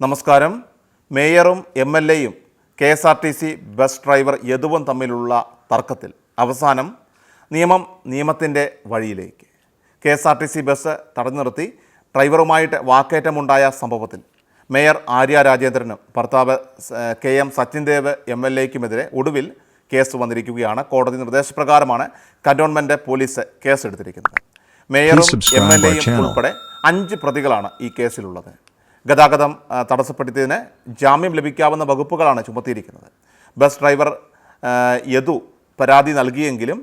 നമസ്കാരം. മേയറും M L എയും K S R T C bus driver യദുവും തമ്മിലുള്ള തർക്കത്തിൽ. അവസാനം നിയമം നിയമത്തിന്റെ വഴിയിലേക്ക്. K S R T C bus തടഞ്ഞു നിർത്തി ഡ്രൈവറുമായിട്ട് വാക്കേറ്റമുണ്ടായ സംഭവത്തിൽ മേയർ ആര്യ രാജേന്ദ്രനും ഭർത്താവ് K M Sachindev M L എക്കുമെതിരെ ഒടുവിൽ കേസ് വന്നിരിക്കുകയാണ്. കോടതി നിർദ്ദേശപ്രകാരമാണ് കന്റോൺമെന്റ് പോലീസ് കേസെടുത്തിരിക്കുന്നത്. മേയറും എം എൽ എയും ഉൾപ്പെടെ അഞ്ച് പ്രതികളാണ് ഈ കേസിലുള്ളത്. ഗതാഗതം തടസ്സപ്പെടുത്തിയതിന് ജാമ്യം ലഭിക്കാവുന്ന വകുപ്പുകളാണ് ചുമത്തിയിരിക്കുന്നത്. ബസ് ഡ്രൈവർ യദു പരാതി നൽകിയെങ്കിലും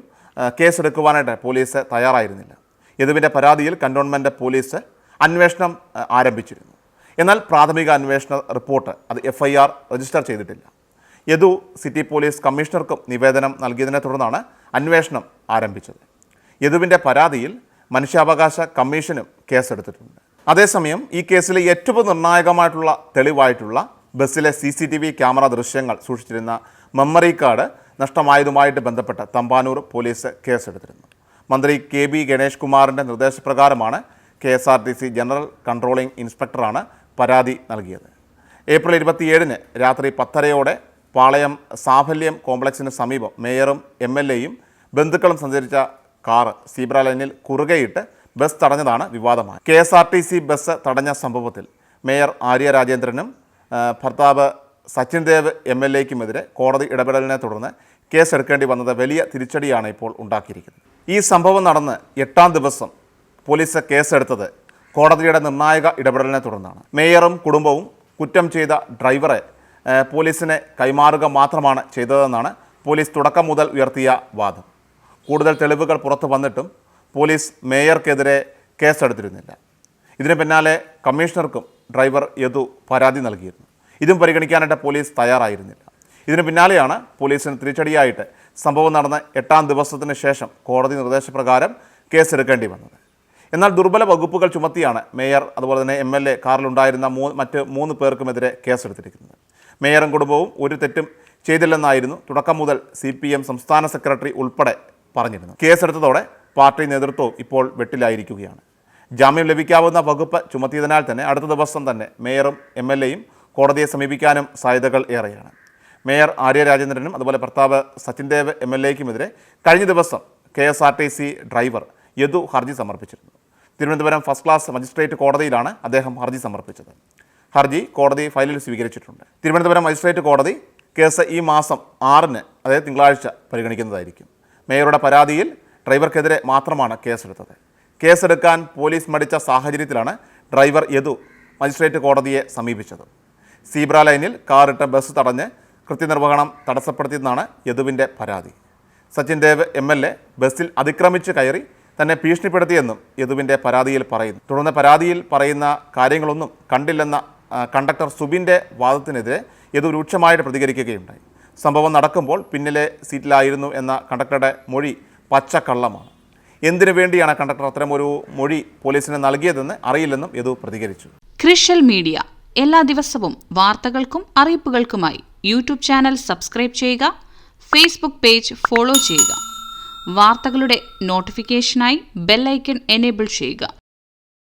കേസെടുക്കുവാനായിട്ട് പോലീസ് തയ്യാറായിരുന്നില്ല. യദുവിന്റെ പരാതിയിൽ കന്റോൺമെന്റ് പോലീസ് അന്വേഷണം ആരംഭിച്ചിരുന്നു. എന്നാൽ പ്രാഥമിക അന്വേഷണ റിപ്പോർട്ട് അത് എഫ് ഐ ആർ രജിസ്റ്റർ ചെയ്തിട്ടില്ല. യദു സിറ്റി പോലീസ് കമ്മീഷണർക്കും നിവേദനം നൽകിയതിനെ തുടർന്നാണ് അന്വേഷണം ആരംഭിച്ചത്. യദുവിന്റെ പരാതിയിൽ മനുഷ്യാവകാശ കമ്മീഷനും കേസെടുത്തിട്ടുണ്ട്. അതേസമയം ഈ കേസിലെ ഏറ്റവും നിർണായകമായിട്ടുള്ള തെളിവായിട്ടുള്ള ബസ്സിലെ C C T V camera ദൃശ്യങ്ങൾ സൂക്ഷിച്ചിരുന്ന മെമ്മറി കാർഡ് നഷ്ടമായതുമായിട്ട് ബന്ധപ്പെട്ട് തമ്പാനൂർ പോലീസ് കേസെടുത്തിരുന്നു. മന്ത്രി കെ ബി ഗണേഷ് കുമാറിന്റെ നിർദ്ദേശപ്രകാരമാണ് K S R T C general controlling ഇൻസ്പെക്ടറാണ് പരാതി നൽകിയത്. ഏപ്രിൽ ഇരുപത്തിയേഴിന് രാത്രി പത്തരയോടെ പാളയം സാഫല്യം കോംപ്ലക്സിന് സമീപം മേയറും എം എൽ എയും ബന്ധുക്കളും സഞ്ചരിച്ച കാറ് സീബ്ര ലൈനിൽ കുറുകയിട്ട് ബസ് തടഞ്ഞതാണ് വിവാദമായി. K S R T C bus തടഞ്ഞ സംഭവത്തിൽ മേയർ ആര്യ രാജേന്ദ്രനും ഭർത്താവ് സച്ചിൻ ദേവ് എം എൽ എക്കുമെതിരെ കോടതി ഇടപെടലിനെ തുടർന്ന് കേസെടുക്കേണ്ടി വന്നത് വലിയ തിരിച്ചടിയാണ് ഇപ്പോൾ ഉണ്ടാക്കിയിരിക്കുന്നത്. ഈ സംഭവം നടന്ന് എട്ടാം ദിവസം പോലീസ് കേസെടുത്തത് കോടതിയുടെ നിർണായക ഇടപെടലിനെ തുടർന്നാണ്. മേയറും കുടുംബവും കുറ്റം ചെയ്ത ഡ്രൈവറെ പോലീസിനെ കൈമാറുക മാത്രമാണ് ചെയ്തതെന്നാണ് പോലീസ് തുടക്കം മുതൽ ഉയർത്തിയ വാദം. കൂടുതൽ തെളിവുകൾ പുറത്തു വന്നിട്ടും പോലീസ് മേയർക്കെതിരെ കേസെടുത്തിരുന്നില്ല. ഇതിന് പിന്നാലെ കമ്മീഷണർക്കും ഡ്രൈവർ യദു പരാതി നൽകിയിരുന്നു. ഇതും പരിഗണിക്കാനായിട്ട് പോലീസ് തയ്യാറായിരുന്നില്ല. ഇതിന് പിന്നാലെയാണ് പോലീസിന് തിരിച്ചടിയായിട്ട് സംഭവം നടന്ന എട്ടാം ദിവസത്തിന് ശേഷം കോടതി നിർദ്ദേശപ്രകാരം കേസെടുക്കേണ്ടി വന്നത്. എന്നാൽ ദുർബല വകുപ്പുകൾ ചുമത്തിയാണ് മേയർ അതുപോലെ തന്നെ എം എൽ എ കാറിലുണ്ടായിരുന്ന മൂ മറ്റ് മൂന്ന് പേർക്കുമെതിരെ കേസെടുത്തിരിക്കുന്നത്. മേയറും കുടുംബവും ഒരു തെറ്റും ചെയ്തില്ലെന്നായിരുന്നു തുടക്കം മുതൽ സി സംസ്ഥാന സെക്രട്ടറി ഉൾപ്പെടെ പറഞ്ഞിരുന്നു കേസെടുത്തതോടെ പാർട്ടി നേതൃത്വവും ഇപ്പോൾ വെട്ടിലായിരിക്കുകയാണ്. ജാമ്യം ലഭിക്കാവുന്ന വകുപ്പ് ചുമത്തിയതിനാൽ തന്നെ അടുത്ത ദിവസം തന്നെ മേയറും എം എൽ എയും കോടതിയെ സമീപിക്കാനും സാധ്യതകൾ ഏറെയാണ്. മേയർ ആര്യ രാജേന്ദ്രനും അതുപോലെ ഭർത്താവ് സച്ചിൻ ദേവ് എം എൽ എക്കുമെതിരെ കഴിഞ്ഞ ദിവസം K S R T C driver Yadu ഹർജി സമർപ്പിച്ചിരുന്നു. തിരുവനന്തപുരം ഫസ്റ്റ് ക്ലാസ് മജിസ്ട്രേറ്റ് കോടതിയിലാണ് അദ്ദേഹം ഹർജി സമർപ്പിച്ചത്. ഹർജി കോടതി ഫയലിൽ സ്വീകരിച്ചിട്ടുണ്ട്. തിരുവനന്തപുരം മജിസ്ട്രേറ്റ് കോടതി കേസ് ഈ മാസം ആറിന് അതായത് തിങ്കളാഴ്ച പരിഗണിക്കുന്നതായിരിക്കും. മേയറുടെ പരാതിയിൽ ഡ്രൈവർക്കെതിരെ മാത്രമാണ് കേസെടുത്തത്. കേസെടുക്കാൻ പോലീസ് മടിച്ച സാഹചര്യത്തിലാണ് ഡ്രൈവർ യദു മജിസ്ട്രേറ്റ് കോടതിയെ സമീപിച്ചത്. സീബ്ര ലൈനിൽ കാറിട്ട് ബസ് തടഞ്ഞ് കൃത്യനിർവഹണം തടസ്സപ്പെടുത്തിയെന്നാണ് യദുവിന്റെ പരാതി. Sachin Dev M L A ബസ്സിൽ അതിക്രമിച്ച് കയറി തന്നെ ഭീഷണിപ്പെടുത്തിയെന്നും യദുവിന്റെ പരാതിയിൽ പറയുന്നു. തുടർന്ന് പരാതിയിൽ പറയുന്ന കാര്യങ്ങളൊന്നും കണ്ടില്ലെന്ന കണ്ടക്ടർ സുബിന്റെ വാദത്തിനെതിരെ യദു രൂക്ഷമായിട്ട് പ്രതികരിക്കുകയുണ്ടായി. സംഭവം നടക്കുമ്പോൾ പിന്നിലെ സീറ്റിലായിരുന്നു എന്ന കണ്ടക്ടറുടെ മൊഴി പച്ചക്കള്ളമാണ്. എന്തിനു വേണ്ടിയാണ് കണ്ടക്ടർ അത്തരമൊരു മൊഴി പോലീസിന് നൽകിയതെന്ന് അറിയില്ലെന്നും യദു പ്രതികരിച്ചു. ക്രിഷ്യൽ മീഡിയ. എല്ലാ ദിവസവും വാർത്തകൾക്കും അറിയിപ്പുകൾക്കുമായി യൂട്യൂബ് ചാനൽ സബ്സ്ക്രൈബ് ചെയ്യുക ഫേസ്ബുക്ക് പേജ് ഫോളോ ചെയ്യുക. വാർത്തകളുടെ നോട്ടിഫിക്കേഷനായി ബെല്ലൈക്കൺ എനേബിൾ ചെയ്യുക.